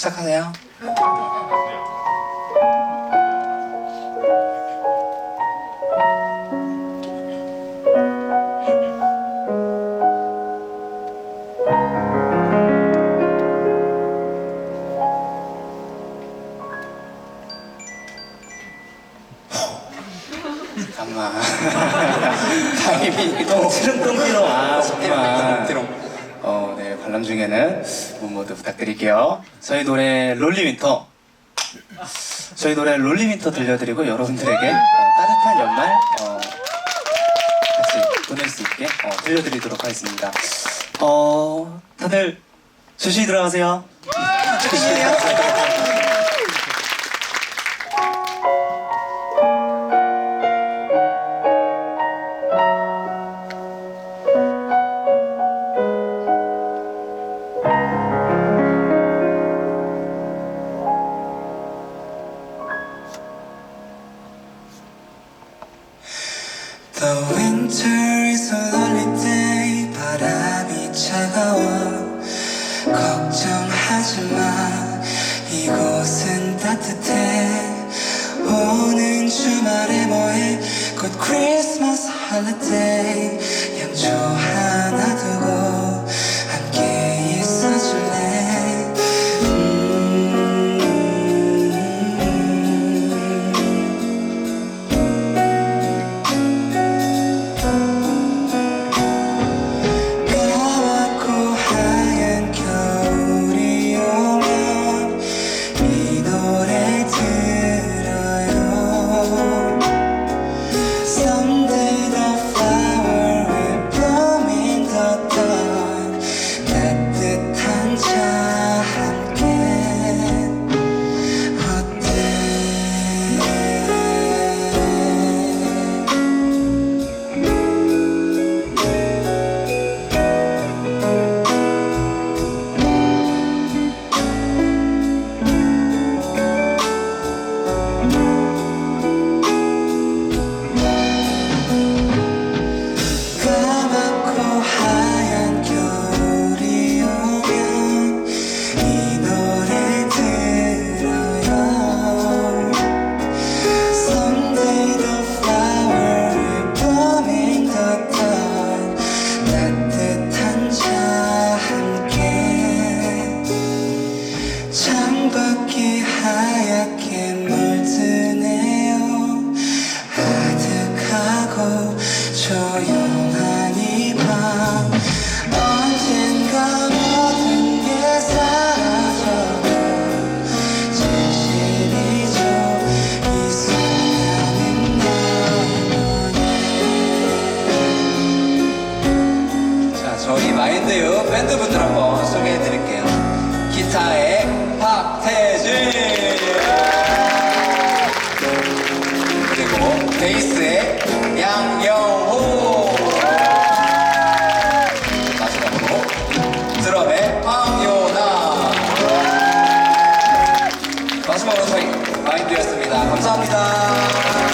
시작하세요. 잠깐만. 타이밍이 너무 똥띠로 아 정말 띠롱. 관람 중에는 모두 부탁드릴게요. 저희 노래 롤리 윈터. 저희 노래 롤리 윈터 들려드리고 여러분들에게 어, 따뜻한 연말 어, 같이 보낼 수 있게 어, 들려드리도록 하겠습니다. 어, 다들 조심히 들어가세요. 조심히 The winter is a lonely day 바람이 차가워. 걱정하지 마. 이곳은 따뜻해. 오는 주말에 뭐해? 곧 크리 창밖이 하얗게 물드네요. 아득하고 조용한 이밤. 언젠가 모든 게 사라져도 진실이죠 이 순간은 너의 자 저희 마인드유 밴드분들 한번 소개해드릴게요 기타의 박태진. 그리고 베이스의 양영호. 마지막으로 드럼의 황요나. 마지막으로 저희 마인드였습니다. 감사합니다